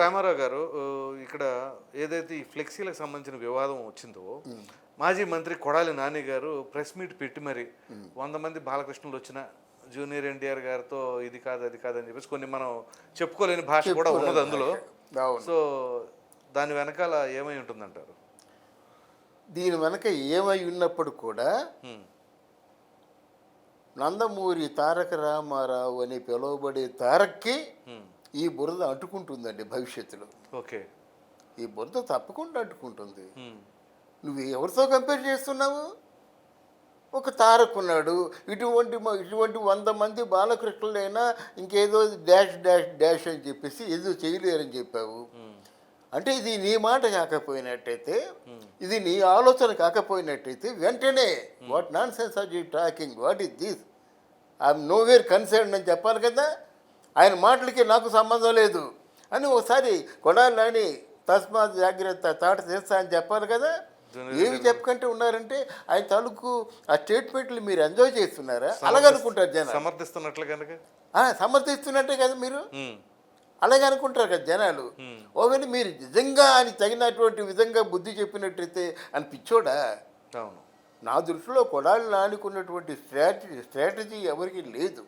రామారావు గారు ఇక్కడ ఏదైతే ఈ ఫ్లెక్సీలకు సంబంధించిన వివాదం వచ్చిందో మాజీ మంత్రి కొడాలి నాని గారు ప్రెస్ మీట్ పెట్టి మరి వంద మంది బాలకృష్ణులు వచ్చిన జూనియర్ ఎన్టీఆర్ గారితో ఇది కాదు అది కాదు అని చెప్పేసి కొన్ని మనం చెప్పుకోలేని భాష కూడా ఉన్నది అందులో సో దాని వెనకాల ఏమై ఉంటుందంటారు దీని వెనక ఏమై ఉన్నప్పుడు కూడా. నందమూరి తారక రామారావు అని పిలువబడే తారక్కి. ఈ బురద అంటుకుంటుందండి భవిష్యత్తులో. ఓకే. ఈ బురద తప్పకుండా అంటుకుంటుంది. నువ్వు ఎవరితో కంపేర్ చేస్తున్నావు? ఒక తారక్ ఉన్నాడు. ఇటువంటి ఇటువంటి వంద మంది బాలకృష్ణులైనా ఇంకేదో డాష్ డాష్ డాష్ అని చెప్పేసి ఏదో చేయలేరని చెప్పావు. అంటే ఇది నీ మాట కాకపోయినట్టయితే ఇది నీ ఆలోచన కాకపోయినట్టయితే వెంటనే what nonsense are you talking? What is this? I'm nowhere concern అని చెప్పాలి కదా? ఆయన మాటలకి నాకు సంబంధం లేదు. అని ఒకసారి కొడాలని తస్మాత్ జాగ్రత్త తాట చేస్తా అని చెప్పాలి కదా. ఏమి చెప్పకంటే ఉన్నారంటే ఆయన తాలూకు ఆ స్టేట్మెంట్లు మీరు ఎంజాయ్ చేస్తున్నారా? అలాగనుకుంటారు జనాలు. సమర్థిస్తున్నట్లు కనుక? సమర్థిస్తున్నట్టే కదా మీరు. అలాగే అనుకుంటారు కదా జనాలు. ఒకవేళ మీరు నిజంగా ఆయన తగినటువంటి విధంగా బుద్ధి చెప్పినట్టయితే అని పిచ్చోడా? అవును. నా దృష్టిలో కొడాలి నానుకున్నటువంటి స్ట్రాటజీ స్ట్రాటజీ ఎవరికి లేదు.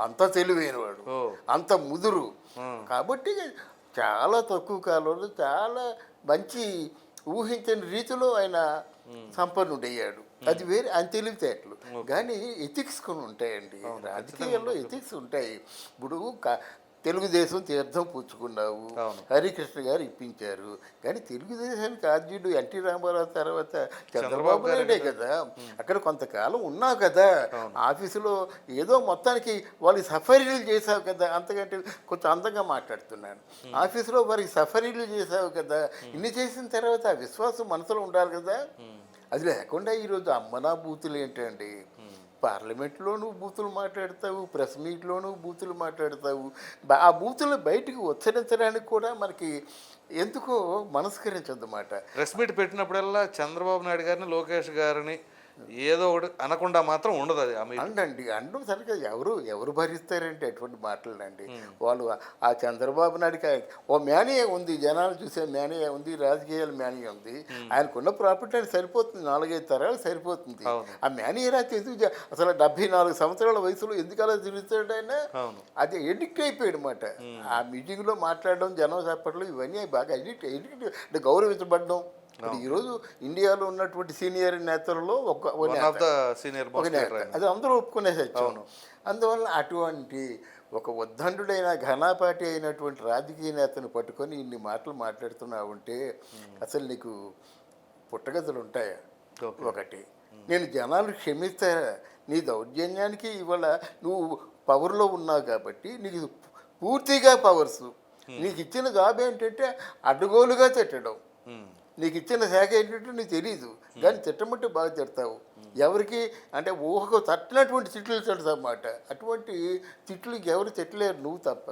అంత తెలివైనవాడు ఓ. అంత ముదురు. కాబట్టి చాలా తక్కువ కాలంలో చాలా మంచి ఊహించని రీతిలో ఆయన సంపన్నుడయ్యాడు. అది వేరే ఆయన తెలివితేటలు. కానీ ఎథిక్స్ కొన్ని ఉంటాయండి. రాజకీయాల్లో ఎథిక్స్ ఉంటాయి. ఇప్పుడు తెలుగుదేశం తీర్థం పుచ్చుకున్నావు. హరికృష్ణ గారు ఇప్పించారు. కానీ తెలుగుదేశానికి ఆద్యుడు ఎన్టీ రామారావు తర్వాత చంద్రబాబు నాయుడే కదా. అక్కడ కొంతకాలం ఉన్నావు కదా. ఆఫీసులో ఏదో మొత్తానికి వాళ్ళకి సఫరీలు చేసావు కదా. అంతకంటే కొంచెం అందంగా మాట్లాడుతున్నాను. ఆఫీసులో వారికి సఫరీలు చేసావు కదా. ఇన్ని చేసిన తర్వాత ఆ విశ్వాసం మనసులో ఉండాలి కదా. అది లేకుండా ఈరోజు అమ్మనా బూతులు ఏంటండి? పార్లమెంట్లోనూ బూతులు మాట్లాడతావు ప్రెస్ మీట్లోనూ బూతులు మాట్లాడతావు. ఆ బూతులు బయటికి ఉచ్చరించడానికి కూడా మనకి ఎందుకో మనస్కరించదన్నమాట ప్రెస్ మీట్ పెట్టినప్పుడల్లా చంద్రబాబు నాయుడు గారిని లోకేష్ గారిని ఏదో ఒకటి అనకుండా మాత్రం ఉండదు అది అండండి అండం సరిగ్గా ఎవరు ఎవరు భరిస్తారంటే అటువంటి మాటలండి. వాళ్ళు ఆ- చంద్రబాబు నాయుడికి ఓ మేనయ ఉంది జనాలు చూసే మేనయ ఉంది రాజకీయాల మేనయ ఉంది. ఆయనకున్న ప్రాపర్టీ అని సరిపోతుంది నాలుగైదు తరాలు సరిపోతుంది. ఆ మేనయ రాత్రి ఎందుకు అసలు డెబ్బై నాలుగు సంవత్సరాల వయసులో ఎందుకు అలా తిరుగుతాడు ఆయన? అది ఎడిక్ట్ అయిపోయాడు అనమాట ఆ మీటింగ్లో మాట్లాడడం జనం చెప్పట్లు ఇవన్నీ బాగా ఎడిక్ట్ ఎడిక్ట్ అంటే గౌరవించబడడం. ఈరోజు ఇండియాలో ఉన్నటువంటి సీనియర్ నేతలలో ఒక సీనియర్ అది అందరూ ఒప్పుకునే సత్యం అందువల్ల అటువంటి ఒక ఉద్దండుడైన ఘనాపాటి అయినటువంటి రాజకీయ నేతను పట్టుకొని ఇన్ని మాటలు మాట్లాడుతున్నావు అంటే అసలు నీకు పుట్టగతులు ఉంటాయా. ఒకటి. నేను జనాలు క్షమిస్తారా నీ దౌర్జన్యానికి ఇవాళ నువ్వు పవర్లో ఉన్నావు కాబట్టి నీకు పూర్తిగా పవర్స్. నీకు ఇచ్చిన జాబ్ ఏంటంటే అడ్డగోలుగా తిట్టడం. నీకు ఇచ్చిన శాఖ ఏంటంటే నీకు తెలియదు కానీ తిట్టమంటే బాగా తిడతావు. ఎవరికి? అంటే ఊహకు తట్టినటువంటి తిట్లు తిడతావు అన్నమాట అటువంటి తిట్లు ఇంకెవరు తిట్టలేరు నువ్వు తప్ప.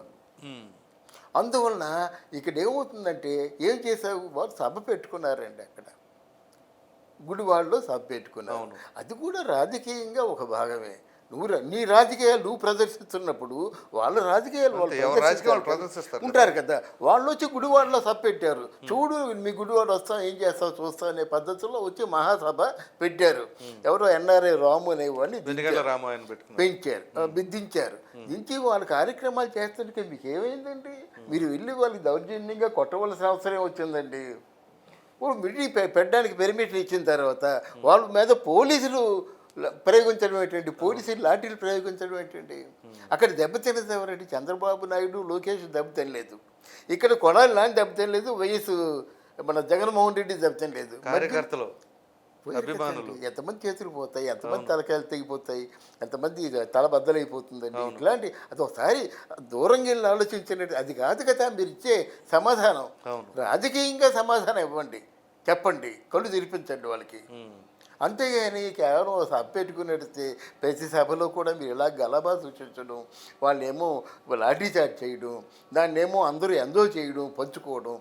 అందువలన ఇక్కడ ఏమవుతుందంటే ఏం చేసావు వారు సభ పెట్టుకున్నారండి అక్కడ. గుడివాడలో సభ పెట్టుకున్నావు. అది కూడా రాజకీయంగా ఒక భాగమే. నువ్వు నీ రాజకీయాలు నువ్వు ప్రదర్శిస్తున్నప్పుడు వాళ్ళ రాజకీయాలు వాళ్ళు ప్రదర్శిస్తారు. ఉంటారు కదా. వాళ్ళు వచ్చి గుడివాడలో సభ పెట్టారు చూడు మీ గుడివాడ వస్తాం ఏం చేస్తావు చూస్తాం అనే పద్ధతిలో వచ్చి మహాసభ పెట్టారు. ఎవరో ఎన్ఆర్ఐ రాము అనేవాడిని పెంచారు. బిద్దించారు. దించి వాళ్ళ కార్యక్రమాలు చేస్తుంటే మీకు ఏమైందండి మీరు వెళ్ళి వాళ్ళకి దౌర్జన్యంగా కొట్టవలసిన అవసరం వచ్చిందండి. ఇప్పుడు మిడి పెట్టడానికి పెర్మిషన్ ఇచ్చిన తర్వాత వాళ్ళ మీద పోలీసులు ప్రయోగించడం ఏంటండి? పోలీసులు లాఠీలు ప్రయోగించడం ఏంటండి? అక్కడ దెబ్బతిన్నది ఎవరండి చంద్రబాబు నాయుడు లోకేష్ దెబ్బతినలేదు ఇక్కడ కొడాలి లాంటి దెబ్బతినలేదు వైఎస్ మన జగన్మోహన్ రెడ్డి దెబ్బతినలేదు కార్యకర్తలు అభిమానులు. ఎంతమంది చేతులు పోతాయి? ఎంతమంది తలకాయలు తెగిపోతాయి? ఎంతమంది తల బద్దలైపోతుందండి? ఇట్లాంటి అది ఒకసారి దూరంగా వెళ్ళి ఆలోచించినట్టు అది కాదు కదా మీరు ఇచ్చే సమాధానం. రాజకీయంగా సమాధానం ఇవ్వండి. చెప్పండి. కళ్ళు తెరిపించండి వాళ్ళకి. అంతేగాని కేవలం సభ పెట్టుకున్నట్టు ప్రతి సభలో కూడా మీరు ఇలా గలబా సూచించడం వాళ్ళేమో లాఠీ చార్జ్ చేయడం దాన్నేమో అందరూ ఎంజాయ్ చేయడం పంచుకోవడం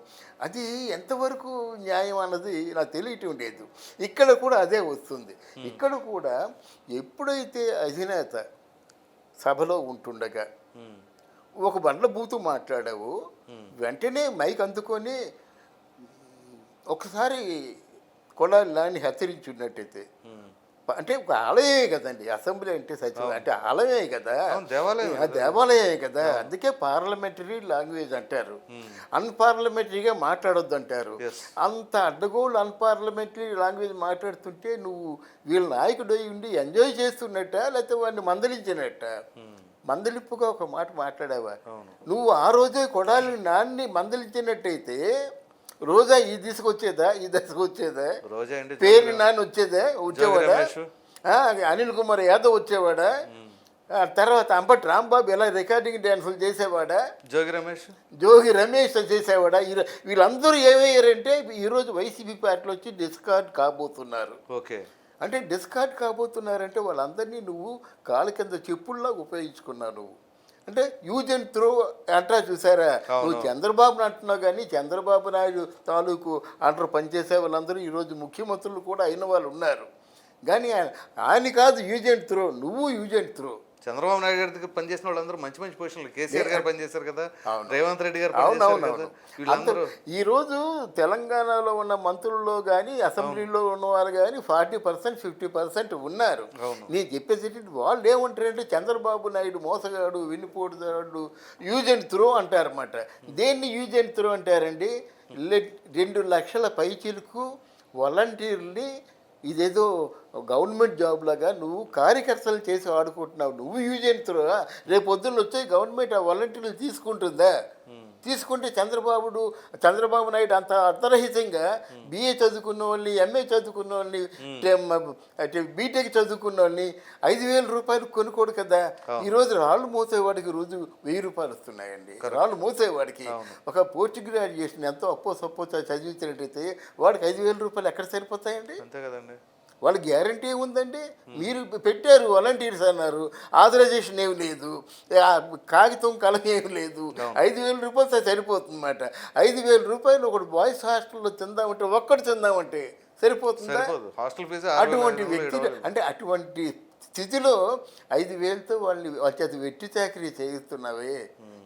అది ఎంతవరకు న్యాయం అన్నది నాకు తెలియటం లేదు. ఇక్కడ కూడా అదే వస్తుంది. ఇక్కడ కూడా ఎప్పుడైతే అధినేత సభలో ఉంటుండగా. ఒక బండ్ల బూతు మాట్లాడావో వెంటనే మైక్ అందుకొని ఒకసారి కొడాలని హెచ్చరించున్నట్టయితే ప- అంటే ఒక ఆలయమే కదండి అసెంబ్లీ అంటే సచివ అంటే ఆలయమే కదా. దేవాలయం దేవాలయమే కదా. అందుకే పార్లమెంటరీ లాంగ్వేజ్ అంటారు. అన్పార్లమెంటరీగా మాట్లాడొద్దు అంటారు. అంత అడ్డగోళ్ళు అన్పార్లమెంటరీ లాంగ్వేజ్ మాట్లాడుతుంటే నువ్వు వీళ్ళ నాయకుడు అయి ఉండి ఎంజాయ్ చేస్తున్నట్ట లేకపోతే వాడిని మందలించినట్ట? మందలింపుగా ఒక మాట మాట్లాడావా. నువ్వు ఆ రోజే కొడాలి నాన్ని మందలించినట్టయితే రోజా ఈ దిశకు వచ్చేదా ఈ దశకు వచ్చేదా? రోజా అండి పేరు నాన్న వచ్చేదా? వచ్చేవాడా? అనిల్ కుమార్ యాదవ్ వచ్చేవాడా? తర్వాత అంబటి రాంబాబు ఎలా రికార్డింగ్ డ్యాన్సులు చేసేవాడా? జోగి రమేష్. జోగి రమేష్ చేసేవాడా? వీళ్ళందరూ ఏమయ్యారంటే ఈరోజు వైసీపీ పార్టీలో వచ్చి డిస్కార్డ్ కాబోతున్నారు. ఓకే. అంటే డిస్కార్డ్ కాబోతున్నారంటే వాళ్ళందరినీ నువ్వు కాళ్ళ కింద చెప్పుల్లా ఉపయోగించుకున్నావు నువ్వు. అంటే యూజ్ అండ్ త్రో అంటా చూసారా? నువ్వు చంద్రబాబుని అంటున్నావు కానీ చంద్రబాబు నాయుడు తాలూకు అంటారు పనిచేసే వాళ్ళందరూ ఈరోజు ముఖ్యమంత్రులు కూడా అయిన వాళ్ళు ఉన్నారు. కానీ ఆయన- ఆయన కాదు యూజ్ అండ్ త్రో నువ్వు use and throw. Chandrababu Naidu గారి దగ్గర పనిచేసిన వాళ్ళందరూ మంచి మంచి పొజిషన్లు కేసీఆర్ గారు పనిచేశారు కదా. రేవంత్ రెడ్డి గారు వీళ్ళందరూ ఈరోజు తెలంగాణలో ఉన్న మంత్రుల్లో కానీ అసెంబ్లీలో ఉన్నవారు కానీ ఫార్టీ పర్సెంట్ ఫిఫ్టీ పర్సెంట్ ఉన్నారు. నేను చెప్పేసి వాళ్ళు ఏమంటారంటే చంద్రబాబు నాయుడు మోసగాడు వెన్నుపోటుదాడు యూజ్ అండ్ త్రో అంటారన్నమాట. దేన్ని యూజ్ అండ్ త్రో అంటారండి? రెండు లక్షల పైచీలకు వాలంటీర్ని ఇదేదో గవర్నమెంట్ జాబ్ లాగా నువ్వు కార్యకర్తలు చేసి ఆడుకుంటున్నావు. నువ్వు యూజ్ అండ్ త్రో రేపు పొద్దున్న వచ్చే గవర్నమెంట్ ఆ వాలంటీర్లు తీసుకుంటుందా? తీసుకుంటే చంద్రబాబుడు చంద్రబాబు నాయుడు అంత అర్ధరహితంగా బిఏ చదువుకున్న వాళ్ళని ఎంఏ చదువుకున్న వాళ్ళని అంటే బీటెక్ చదువుకున్న వాళ్ళని ఐదు వేల రూపాయలు కొనుక్కోడు కదా. ఈ రోజు రాళ్ళు మోసేవాడికి రోజు వెయ్యి రూపాయలు వస్తున్నాయండి. రాళ్ళు మోసేవాడికి ఒక పోస్ట్ గ్రాడ్యుయేషన్ ఎంతో అప్పో సప్పో చ- చదివించినట్టయితే వాడికి ఐదు వేల రూపాయలు ఎక్కడ సరిపోతాయండి? అంతే కదండి. వాళ్ళ గ్యారంటీ ఏముందండి మీరు పెట్టారు వాలంటీర్స్ అన్నారు. ఆథరైజేషన్ ఏమి లేదు. కాగితం కలం ఏమి లేదు. ఐదు వేల రూపాయలు సరిపోతుందన్నమాట. ఐదు వేల రూపాయలు ఒకటి బాయ్స్ హాస్టల్లో తిందామంటే ఒక్కటి తిందామంటే సరిపోతుందా? హాస్టల్ ఫీజు అటువంటి వ్యక్తి అంటే అటువంటి స్థితిలో ఐదు వేలతో వాళ్ళని వాళ్ళ చేత వెట్టి చాకరీ చేయిస్తున్నావే.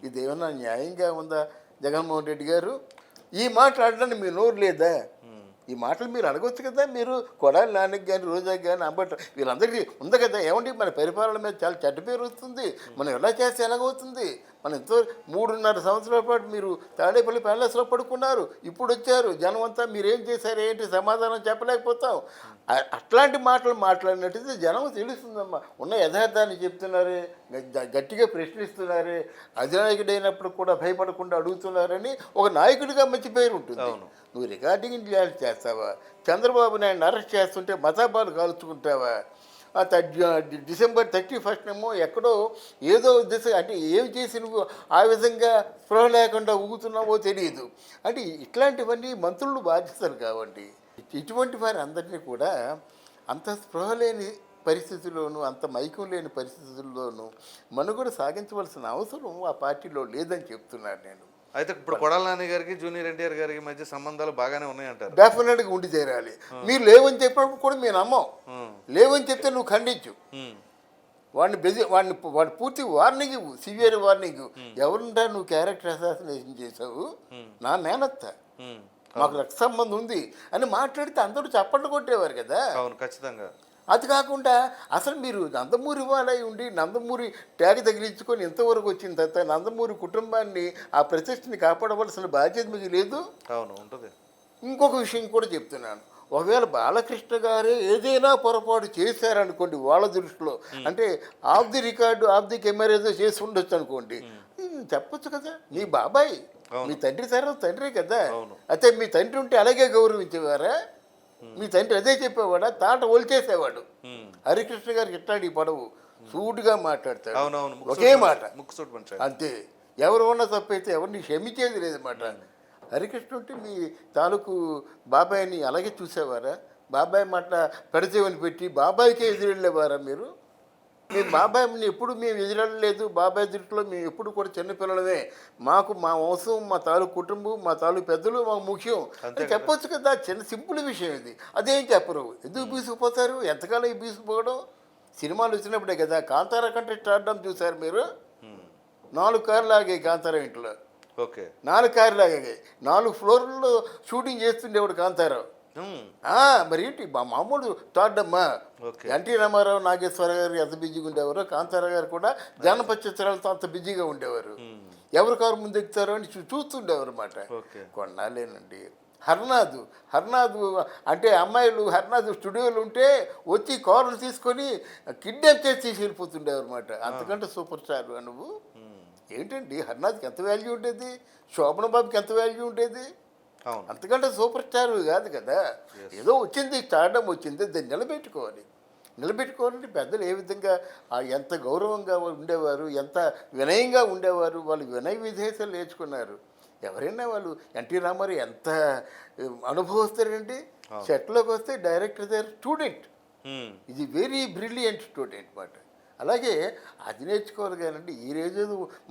ఇది ఏమన్నా న్యాయంగా ఉందా? జగన్మోహన్ రెడ్డి గారు ఈ మాట్లాడడానికి మీ నోరు లేదా? ఈ మాటలు మీరు అడగొచ్చు కదా మీరు కొడాలి నాన్నకి కానీ రోజాకి కానీ అంబట్ వీళ్ళందరికీ ఉంది కదా ఏమండి మన పరిపాలన మీద చాలా చెడ్డ పేరు వస్తుంది. మనం ఎలా చేస్తే ఎలాగవుతుంది? మనం ఎంతో మూడున్నర సంవత్సరాల పాటు మీరు తాడేపల్లి ప్యాలెస్లో పడుకున్నారు. ఇప్పుడు వచ్చారు. జనం అంతా మీరేం చేశారు? ఏంటి సమాధానం చెప్పలేకపోతాం. అట్లాంటి మాటలు మాట్లాడినట్టయితే జనం తెలుస్తుందమ్మా. ఉన్న యథార్థాన్ని చెప్తున్నారే గట్టిగా ప్రశ్నిస్తున్నారే అధినాయకుడైనప్పుడు కూడా భయపడకుండా అడుగుతున్నారని ఒక నాయకుడిగా మంచి పేరు ఉంటుంది. అవును. నువ్వు రికార్డింగ్ చేస్తావా? చంద్రబాబు నాయుడు అరెస్ట్ చేస్తుంటే మతాబాలు కాల్చుకుంటావా? డిసెంబర్ థర్టీ ఫస్ట్ ఏమో ఎక్కడో ఏదో దిశ అంటే ఏం చేసి నువ్వు ఆ విధంగా స్పృహ లేకుండా ఊగుతున్నావో తెలియదు. అంటే ఇట్లాంటివన్నీ మంత్రులు బాధ్యతలు కావండి ఇటువంటి వారి అందరినీ కూడా అంత స్పృహ లేని పరిస్థితుల్లోనూ అంత మైకం లేని పరిస్థితుల్లోనూ మనుగడ సాగించవలసిన అవసరం ఆ పార్టీలో లేదని చెప్తున్నాను నేను. అయితే ఇప్పుడు కొడాల నాని గారికి జూనియర్ ఎన్టీఆర్ గారికి మధ్య సంబంధాలు బాగానే ఉన్నాయంటారు. డెఫినెట్గా ఉండి చేరాలి. మీరు లేవని చెప్పినప్పుడు కూడా మేము నమ్మం. లేవని చెప్తే నువ్వు ఖండించు. వాడిని బెది వాడిని వాడి పూర్తి వార్నింగ్ సివియర్ వార్నింగ్ ఎవరుంటా నువ్వు క్యారెక్టర్ అసాసినేషన్ చేసావు నా మేనత్త. ఉమ్. మాకు రక్త సంబంధం ఉంది అని మాట్లాడితే అందరూ చప్పట్లు కొట్టేవారు కదా. అవును ఖచ్చితంగా. అది కాకుండా అసలు మీరు నందమూరి వాళ్ళై ఉండి నందమూరి ట్యాగ్ తగిలించుకొని ఇంతవరకు వచ్చిన తర్వాత నందమూరి కుటుంబాన్ని ఆ ప్రతిష్టని కాపాడవలసిన బాధ్యత మీకు లేదు? అవును ఉంటుంది. ఇంకొక విషయం కూడా చెప్తున్నాను. ఒకవేళ బాలకృష్ణ గారే ఏదైనా పొరపాటు చేశారనుకోండి వాళ్ళ దృష్టిలో అంటే off the record off the camera ఏదో చేసి ఉండొచ్చు అనుకోండి. చెప్పొచ్చు కదా. మీ బాబాయ్ మీ తండ్రి తర్వాత తండ్రి కదా. అయితే మీ తండ్రి ఉంటే అలాగే గౌరవించేవారా? మీ తండ్రి అదే చెప్పేవాడా? తాట ఒలిచేసేవాడు. హరికృష్ణ గారికి ఇట్లాంటి పడవు? సూటిగా మాట్లాడతాడు. అవునవును ఒకే మాట. ముక్కు సూటి పంచాడు. అంతే. ఎవరు ఉన్న తప్పు అయితే ఎవరిని క్షమించేది లేదన్నమాట హరికృష్ణ ఉంటే మీ తాలూకు బాబాయ్ని అలాగే చూసేవారా? బాబాయ్ మాట పెడచేవని పెట్టి బాబాయ్కే ఎదురెళ్ళేవారా మీరు? మీ బాబాయ్ని ఎప్పుడు మేము ఎదురెళ్ళలేదు బాబాయ్ దృష్టిలో మేము ఎప్పుడు కూడా చిన్నపిల్లలమే మాకు మా వంశం మా తాలూకు కుటుంబం మా తాలూకు పెద్దలు మాకు ముఖ్యం. అని చెప్పొచ్చు కదా. చిన్న సింపుల్ విషయం ఇది. అదేం చెప్పరు. ఎందుకు బీసుకుపోతారు? ఎంతకాలం ఈ బీసుకుపోవడం? సినిమాలు వచ్చినప్పుడే కదా. కాంతార కంటే స్టార్డమ్ చూశారు మీరు. నాలుగు కార్లు ఆగాయి కాంతారా ఇంట్లో. ఓకే. నాలుగు కార్లాగా నాలుగు ఫ్లోర్లలో షూటింగ్ చేస్తుండేవాడు కాంతారావు మరి ఏంటి? మా మామూలు థర్డ్ అమ్మా ఓకే. ఎన్టీ రామారావు నాగేశ్వర గారు ఎంత బిజీగా ఉండేవారో కాంతారావు గారు కూడా జానపద చిత్రాలతో అంత బిజీగా ఉండేవారు. ఎవరు కారు ముందు ఎక్కుతారో అని చూస్తుండేవారు అనమాట కొన్నాళ్ళేనండి. హర్నాథ్ హర్నాథ్ అంటే అమ్మాయిలు హర్నాథ్ స్టూడియోలు ఉంటే వచ్చి కారులు తీసుకొని కిడ్నాప్ చేసి తీసి వెళ్ళిపోతుండేవారు అనమాట అంతకంటే సూపర్ స్టార్ నువ్వు. ఏంటండి? హర్నాథ్కి ఎంత వాల్యూ ఉండేది? శోభన బాబుకి ఎంత వాల్యూ ఉండేది? అంతకంటే సూపర్ స్టార్ కాదు కదా. ఏదో వచ్చింది స్టార్డమ్ వచ్చింది దాన్ని నిలబెట్టుకోవాలి. నిలబెట్టుకోవాలంటే పెద్దలు ఏ విధంగా ఎంత గౌరవంగా ఉండేవారు ఎంత వినయంగా ఉండేవారు వాళ్ళు వినయ విధేయతలు నేర్చుకున్నారు. ఎవరైనా వాళ్ళు ఎన్టీ రామారావు ఎంత అనుభవిస్తారండి సెట్లోకి వస్తే డైరెక్టర్ దగ్గర స్టూడెంట్. ఉమ్, ఇది వెరీ బ్రిలియంట్ స్టూడెంట్ మాట. అలాగే అది నేర్చుకోవాలి కానండి ఈ రోజు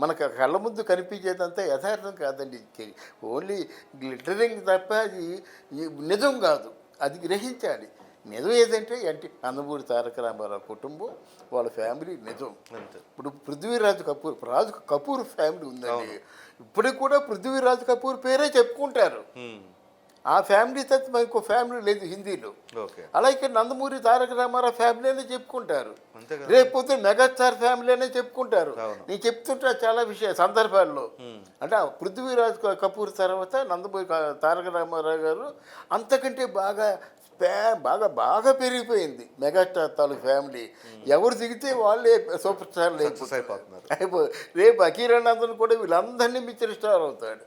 మనకు కళ్ళ ముందు కనిపించేదంతా యథార్థం కాదండి. ఓన్లీ గ్లిటరింగ్ తప్ప అది నిజం కాదు అది గ్రహించాలి. నిజం ఏదంటే అంటే నందమూరి తారక రామారావు కుటుంబం వాళ్ళ ఫ్యామిలీ నిజం. ఇప్పుడు పృథ్వీరాజ్ కపూర్ రాజు కపూర్ ఫ్యామిలీ ఉందండి. ఇప్పటికి కూడా పృథ్వీరాజ్ కపూర్ పేరే చెప్పుకుంటారు. ఆ ఫ్యామిలీ తప్ప ఇంకో ఫ్యామిలీ లేదు హిందీలో. ఓకే. అలా ఇక్కడ నందమూరి తారక రామారావు ఫ్యామిలీ అనే చెప్పుకుంటారు. అంతే కదా. రేపు పొద్దున్న మెగాస్టార్ ఫ్యామిలీ అనే చెప్పుకుంటారు. నేను చెప్తుంటా చాలా విషయ సందర్భాల్లో. అంటే పృథ్వీరాజ్ కపూర్ తర్వాత నందమూరి తారక రామారావు గారు అంతకంటే బాగా బాగా బాగా పెరిగిపోయింది మెగాస్టార్ తాలూకు ఫ్యామిలీ. ఎవరు దిగితే వాళ్ళే సూపర్ స్టార్లు సక్సెస్ అయిపోతున్నారు. అయిపో రేపు అఖీరానందన్ కూడా వీళ్ళందరినీ మించిన స్టార్ అవుతాడు.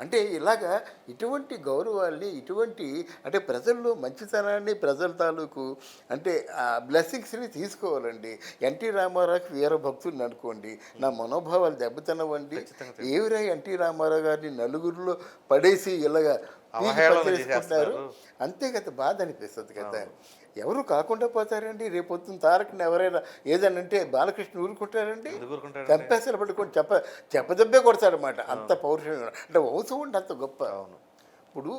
అంటే ఇలాగా ఇటువంటి గౌరవాల్ని ఇటువంటి అంటే ప్రజల్లో మంచితనాన్ని ప్రజల తాలూకు అంటే ఆ బ్లెస్సింగ్స్ని తీసుకోవాలండి. ఎన్టీ రామారావుకి వీర భక్తుడిని అనుకోండి నా మనోభావాలు దెబ్బతినవండి. ఖచ్చితంగా ఏవిరా ఎన్టీ రామారావు గారిని నలుగురిలో పడేసి ఇలాగా. అంతే కదా బాధ అనిపిస్తుంది కదా. ఎవరు కాకుండా పోతారండి? రేపొద్దున తారకని ఎవరైనా ఏదనంటే బాలకృష్ణ ఊరుకుంటారండి? చంపేసలు పట్టుకొని చెప్ప చెప్పదెబ్బే కొడతాడనమాట అంత పౌరుషంగా అంటే వంశం ఉండి అంత గొప్ప. అవును. ఇప్పుడు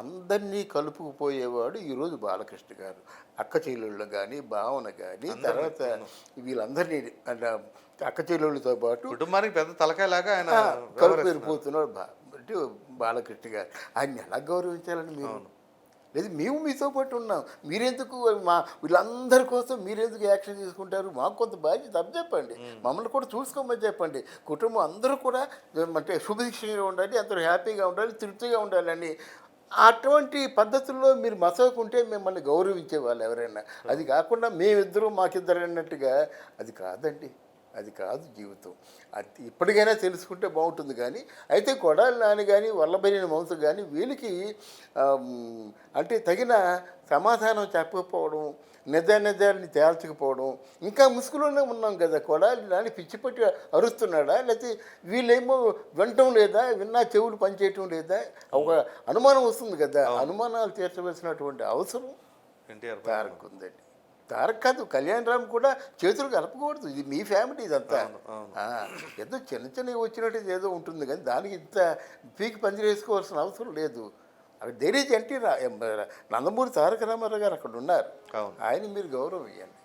అందరినీ కలుపుకుపోయేవాడు ఈరోజు బాలకృష్ణ గారు. అక్క చెల్లెళ్ళు కానీ భావన కానీ తర్వాత వీళ్ళందరినీ అంటే అక్క చెల్లెళ్ళతో పాటు కుటుంబానికి పెద్ద తలకాయలాగా ఆయన కలుపు. వెళ్ళిపోతున్నాడు బా అంటే బాలకృష్ణ గారు. ఆయన్ని ఎలా గౌరవించాలని మీరు? లేదు మేము మీతో పాటు ఉన్నాం. మీరెందుకు మా వీళ్ళందరి కోసం మీరెందుకు యాక్షన్ తీసుకుంటారు? మాకు కొంత బాధ్యత అప్పు చెప్పండి. మమ్మల్ని కూడా చూసుకోమని చెప్పండి. కుటుంబం అందరూ కూడా అంటే శుభదీక్షంగా ఉండాలి అందరూ హ్యాపీగా ఉండాలి తృప్తిగా ఉండాలని అటువంటి పద్ధతుల్లో మీరు మసకుంటే మిమ్మల్ని గౌరవించే వాళ్ళు ఎవరైనా. అది కాకుండా మేమిద్దరు మాకిద్దరు అన్నట్టుగా అది కాదండి. అది కాదు జీవితం. అది ఇప్పటికైనా తెలుసుకుంటే బాగుంటుంది కానీ అయితే కొడాలి నాని కానీ వల్లభైన వంశ కానీ వీళ్ళకి అంటే తగిన సమాధానం చెప్పకపోవడం నిజ నిజాన్ని తేల్చకపోవడం ఇంకా ముసుగులోనే ఉన్నాం కదా కొడాలి నాని పిచ్చి పట్టి అరుస్తున్నాడా? లేకపోతే వీళ్ళేమో వినటం లేదా విన్నా చెవులు పనిచేయటం లేదా? ఒక అనుమానం వస్తుంది కదా అనుమానాలు తీర్చవలసినటువంటి అవసరం ఎన్టీఆర్ ఉందండి. తారక్ కాదు కళ్యాణ్ రామ్ కూడా చేతులు కలపకూడదు. ఇది మీ ఫ్యామిలీ ఇదంతా. ఏదో చిన్న చిన్నవి వచ్చినట్టు ఏదో ఉంటుంది కానీ దానికి ఇంత పీకి పందిరి వేసుకోవాల్సిన అవసరం లేదు. అక్కడ దేరీజ్ ఎన్టీ రా నందమూరి తారక రామారావు గారు అక్కడ ఉన్నారు. ఆయన మీరు గౌరవం ఇవ్వండి